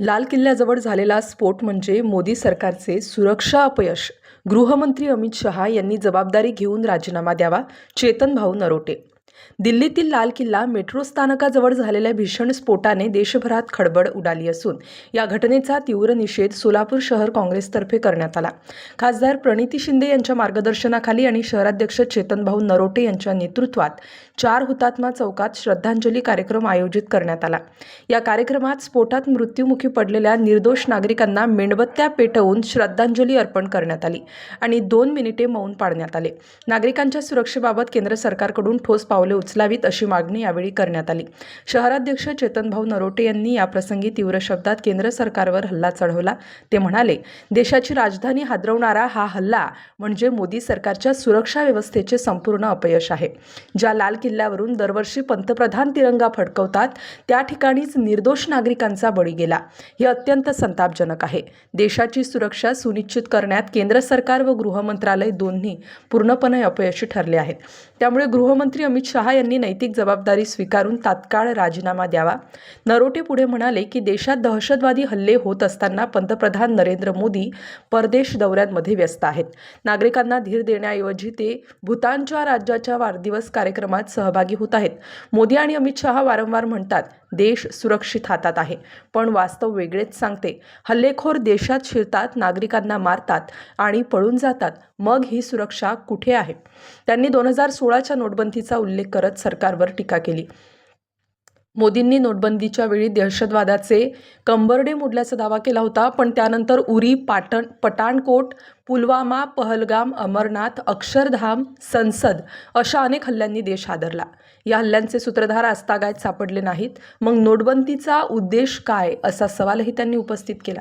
लाल किल्ल्याजवळ झालेला स्फोट म्हणजे मोदी सरकारचे सुरक्षा अपयश. गृहमंत्री अमित शहा यांनी जबाबदारी घेऊन राजीनामा द्यावा. चेतन भाऊ नरोटे दिल्लीतील लाल किल्ला मेट्रो स्थानकाजवळ झालेल्या भीषण स्फोटाने देशभरात खळबळ उडाली असून या घटनेचा तीव्र निषेध सोलापूर शहर काँग्रेसतर्फे करण्यात आला. खासदार प्रणिती शिंदे यांच्या मार्गदर्शनाखाली आणि शहराध्यक्ष चेतनभाऊ नरोटे यांच्या नेतृत्वात चार हुतात्मा चौकात श्रद्धांजली कार्यक्रम आयोजित करण्यात आला. या कार्यक्रमात स्फोटात मृत्युमुखी पडलेल्या निर्दोष नागरिकांना मेणबत्त्या पेटवून श्रद्धांजली अर्पण करण्यात आली आणि दोन मिनिटे मौन पाडण्यात आले. नागरिकांच्या सुरक्षेबाबत केंद्र सरकारकडून ठोस पावले उचलावीत अशी मागणी यावेळी करण्यात आली. शहराध्यक्ष चेतनभाऊ नरोटे यांनी याप्रसंगी तीव्र शब्दात केंद्र सरकारवर हल्ला चढवला. ते म्हणाले देशाची राजधानी हादरवणारा हा हल्ला म्हणजे मोदी सरकारच्या सुरक्षा व्यवस्थेचे संपूर्ण अपयश आहे. ज्या लाल किल्ल्यावरून दरवर्षी पंतप्रधान तिरंगा फडकवतात त्या ठिकाणीच निर्दोष नागरिकांचा बळी गेला. हे अत्यंत संतापजनक आहे. देशाची सुरक्षा सुनिश्चित करण्यात केंद्र सरकार व गृह मंत्रालय दोन्ही पूर्णपणे अपयशी ठरले आहेत. त्यामुळे गृहमंत्री अमित अमित शहा यांनी नैतिक जबाबदारी स्वीकारून तात्काळ राजीनामा द्यावा. नरोटे पुढे म्हणाले की देशात दहशतवादी हल्ले होत असताना पंतप्रधान नरेंद्र मोदी परदेश दौऱ्यांमध्ये व्यस्त आहेत. नागरिकांना धीर देण्याऐवजी ते भूतानच्या राज्याच्या वाढदिवस कार्यक्रमात सहभागी होत आहेत. मोदी आणि अमित शहा वारंवार म्हणतात देश सुरक्षित हातात आहे. पण वास्तव वेगळेच सांगते. हल्लेखोर देशात शिरतात नागरिकांना मारतात आणि पळून जातात. मग ही सुरक्षा कुठे आहे? त्यांनी दोन हजार सोळाच्या नोटबंदीचा उल्लेख करत सरकारवर टीका केली. मोदींनी नोटबंदीच्या वेळी दहशतवादाचे कंबरडे मोडल्याचा दावा केला होता पण त्यानंतर उरी पाटण पठाणकोट पुलवामा पहलगाम अमरनाथ अक्षरधाम संसद अशा अनेक हल्ल्यांनी देश हादरला. या हल्ल्यांचे सूत्रधार आजतागायत सापडले नाहीत. मग नोटबंदीचा उद्देश काय असा सवालही त्यांनी उपस्थित केला.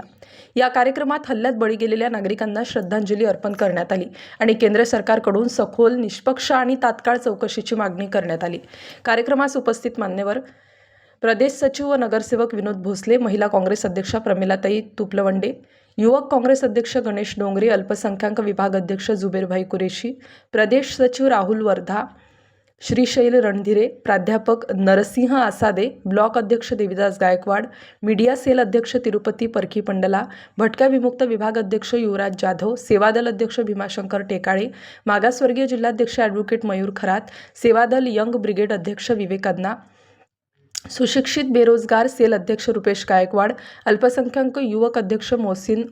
या कार्यक्रमात हल्ल्यात बळी गेलेल्या नागरिकांना श्रद्धांजली अर्पण करण्यात आली आणि केंद्र सरकारकडून सखोल निष्पक्ष आणि तात्काळ चौकशीची मागणी करण्यात आली. कार्यक्रमास उपस्थित मान्यवर प्रदेश सचिव व नगरसेवक विनोद भोसले महिला काँग्रेस अध्यक्षा प्रमिलाताई तुपलवंडे युवक काँग्रेस अध्यक्ष गणेश डोंगरे अल्पसंख्याक विभाग अध्यक्ष जुबेरभाई कुरेशी प्रदेश सचिव राहुल वर्धा श्रीशैल रणधीरे प्राध्यापक नरसिंह आसादे ब्लॉक अध्यक्ष देविदास गायकवाड मीडिया सेल अध्यक्ष तिरुपती परखी पंडला भटक्या विमुक्त विभाग अध्यक्ष युवराज जाधव सेवादल अध्यक्ष भीमाशंकर टेकाळे मागासवर्गीय जिल्हाध्यक्ष advocate Mayur Kharat Sevadal young brigade अध्यक्ष विवेक अदना सुशिक्षित बेरोजगार सेल अध्यक्ष रुपेश गायकवाड अल्पसंख्याक युवक अध्यक्ष मोहसिन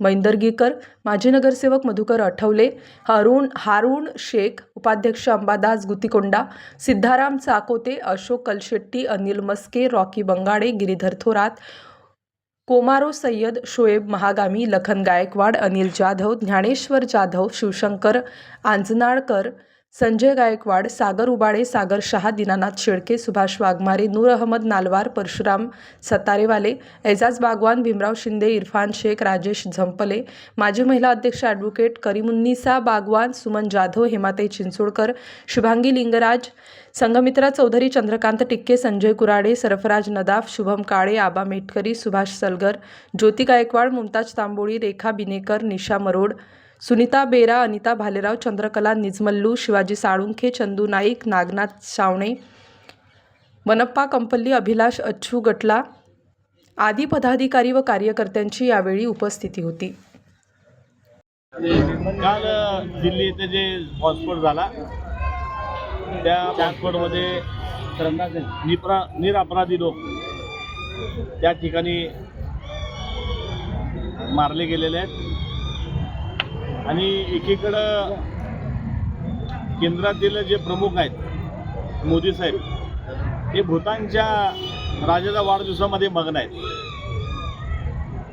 मैंदर्गीकर माजी नगरसेवक मधुकर आठवले हरुण हारुण शेख उपाध्यक्ष अंबादास गुतिकोंडा सिद्धाराम चाकोते अशोक कलशेट्टी अनिल मस्के रॉकी बंगाडे गिरीधर थोरात कोमारो सय्यद शोएब महागामी लखन गायकवाड अनिल जाधव ज्ञानेश्वर जाधव शिवशंकर आंजनाळकर संजय गायकवाड सागर उबाळे सागर शहा दीनानाथ शेळके सुभाष वाघमारे नूर अहमद नालवार परशुराम सतारेवाले एजाज बागवान भीमराव शिंदे इरफान शेख राजेश झंपले माजी महिला अध्यक्ष ॲडव्होकेट करीमुन्निसा बागवान सुमन जाधव हेमाताई चिंचोडकर शुभांगी लिंगराज संघमित्रा चौधरी चंद्रकांत टिक्के संजय कुराडे सरफराज नदाफ शुभम काळे आबा मेटकरी सुभाष सलगर ज्योती गायकवाड मुमताज तांबोळी रेखा बिनेकर निशा मरोड सुनीता बेरा अनिता भालेराव चंद्रकला निजमल्लू शिवाजी साळुंखे चंदू नाईक नागनाथ सावणे मनप्पा कंपल्ली अभिलाष अच्छू गटला आदी पदाधिकारी व कार्यकर्त्यांची यावेळी उपस्थिती होती. काल दिल्ली येथे जे बॉम्बस्फोट झाला त्या बॉम्बस्फोटमध्ये निप्रा निरपराधी लोक त्या ठिकाणी मारले गेलेले आहेत. आणि एकीकडं केंद्रातील जे प्रमुख आहेत मोदी साहेब हे भूतानच्या राजाच्या वाढदिवसामध्ये मग्न आहेत.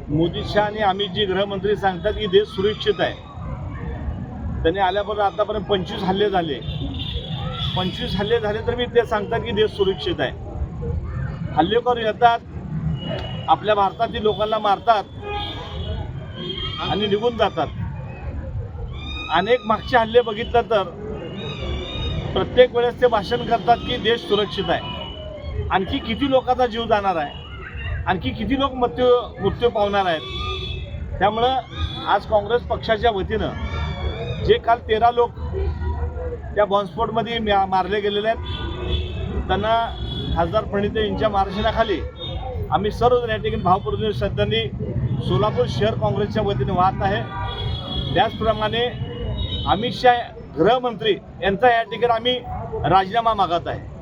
मोदी शहा आणि अमितजी गृहमंत्री सांगतात की देश सुरक्षित आहे. त्यांनी आल्यापर्यंत आतापर्यंत पंचवीस हल्ले झाले. पंचवीस हल्ले झाले तर मी ते सांगतात की देश सुरक्षित आहे. हल्लेखोर येतात. आपल्या भारतातील लोकांना मारतात. आणि निघून जातात. अनेक मागचे हल्ले बघितलं तर प्रत्येक वेळेस ते भाषण करतात की देश सुरक्षित आहे. आणखी किती लोकांचा जीव जाणार आहे? आणखी किती लोक मृत्यू मृत्यू पावणार आहेत? त्यामुळं आज काँग्रेस पक्षाच्या वतीनं जे काल तेरा लोक त्या बॉम्बस्फोटमध्ये म्या- मारले गेलेले आहेत त्यांना खासदार प्रणित यांच्या मार्गदर्शनाखाली आम्ही सर्व या ठिकाणी भावपूर्ण श्रद्धांनी सोलापूर शहर काँग्रेसच्या वतीने वाहत आहे. त्याचप्रमाणे अमित शहा गृहमंत्री यांचा या ठिकाणी आम्ही राजीनामा मागत आहे.